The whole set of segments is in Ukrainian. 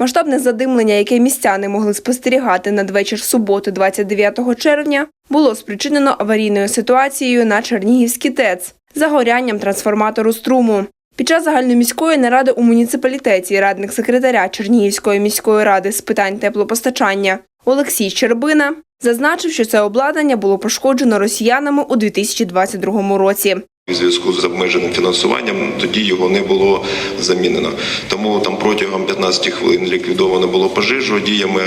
Масштабне задимлення, яке містяни могли спостерігати надвечір суботи, 29 червня, було спричинено аварійною ситуацією на Чернігівській ТЕЦ загорянням трансформатору струму. Під час загальноміської наради у муніципалітеті радник секретаря Чернігівської міської ради з питань теплопостачання Олексій Щербина зазначив, що це обладнання було пошкоджено росіянами у 2022 році. У зв'язку з обмеженим фінансуванням тоді його не було замінено. Тому там протягом 15 хвилин ліквідовано було пожежу. Діями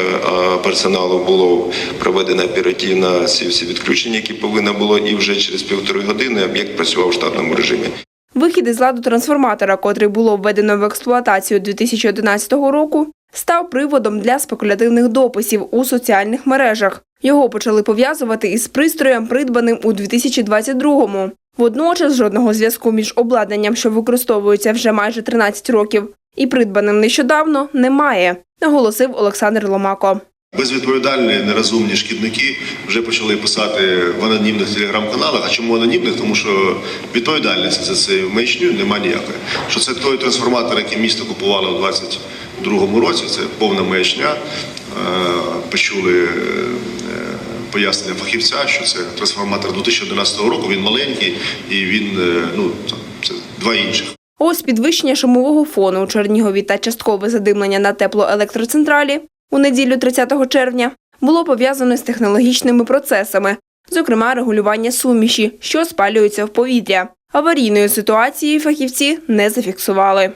персоналу було проведено оперативно всі всі відключення, які повинно було, і вже через півтори години об'єкт працював у штатному режимі. Вихід із ладу трансформатора, котрий було введено в експлуатацію 2011 року, став приводом для спекулятивних дописів у соціальних мережах. Його почали пов'язувати із пристроєм, придбаним у 2022-му. Водночас жодного зв'язку між обладнанням, що використовується вже майже 13 років, і придбаним нещодавно, немає, наголосив Олександр Ломако. Безвідповідальні нерозумні шкідники вже почали писати в анонімних телеграм-каналах. А чому анонімних? Тому що відповідальності за цю маячню немає ніякої. Що це той трансформатор, який місто купувало у 22-му році, це повна маячня. Е, Почули е, пояснення фахівця, що це трансформатор 2011 року. Він маленький і він е, ну це два інших. Ось підвищення шумового фону у Чернігові та часткове задимлення на теплоелектроцентралі у неділю 30 червня було пов'язано з технологічними процесами, зокрема регулювання суміші, що спалюються в повітря. Аварійної ситуації фахівці не зафіксували.